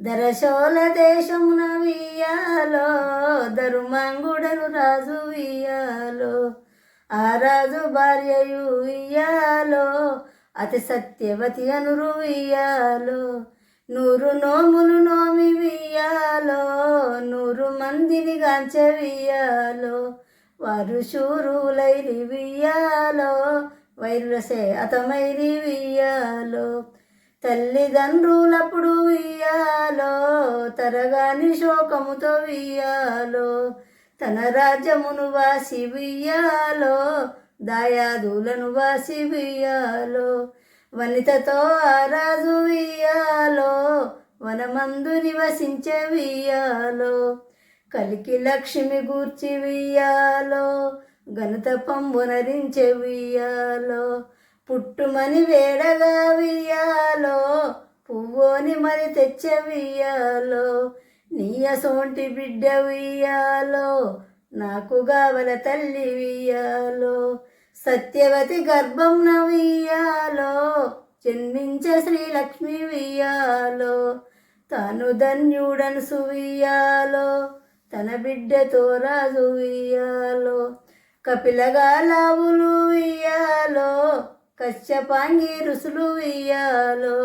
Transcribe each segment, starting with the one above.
దరశోల దేశమున వియ్యాలో ధరుమంగుడను రాజు వియ్యాలో ఆ రాజు భార్యయు ఇయ్యాలో అతి సత్యవతి అనురు వియ్యాలో నూరు నోములు నోమి వియ్యాలో నూరు మందిని గాంచ వియ్యాలో వారు శూరులైరి వియ్యాలో వైరులసే అతమైరి వియ్యాలో తల్లిదండ్రులప్పుడు వియ్యాలో తరగాని శోకముతో వియ్యాలో తన రాజ్యమును వాసి వియ్యాలో దాయాదులను వాసి వియ్యాలో వనితతో ఆ రాజు వియ్యాలో వనమందు నివసించే వియ్యాలో కలికి లక్ష్మి గూర్చి వియ్యాలో గణత పంబునరించే వియ్యాలో పుట్టుమని వేడగా వియ్యాలో పువ్వుని మరి తెచ్చే వియ్యాలో నీయ సోంటి బిడ్డ వియ్యాలో నాకు గావల తల్లి వియ్యాలో సత్యవతి గర్భం వియ్యాలో జన్మించే శ్రీలక్ష్మి వియ్యాలో తను ధన్యుడను సువియ్యాలో తన బిడ్డతో రాజు వియ్యాలో కపిలగా లావులు వియ్యాలో కశ్యపాంగి ఋషులు వియ్యాలో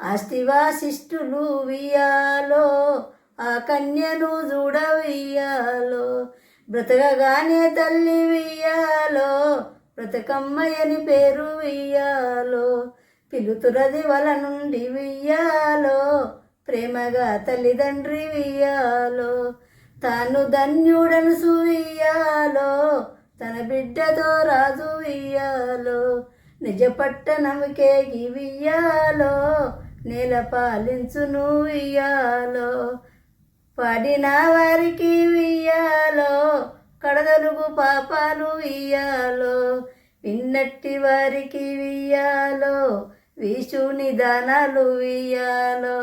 ఆస్తివాసిష్ఠులు వియ్యాలో ఆ కన్యను చూడవియాలో బ్రతకగానే తల్లి వియ్యాలో బ్రతకమ్మయ్యని పేరు వియ్యాలో పిలుతురది వల నుండి వియ్యాలో ప్రేమగా తల్లిదండ్రి వియ్యాలో తాను ధన్యుడను సువియ్యాలో తన బిడ్డతో రాజు వియ్యాలో నిజ పట్టణముకే వియ్యాలో నేల పాలించును వియ్యాలో పడిన వారికి వియ్యాలో కడదలుగు పాపాలు ఇయ్యాలో విన్నట్టి వారికి వియ్యాలో వీషు నిదానాలు వియ్యాలో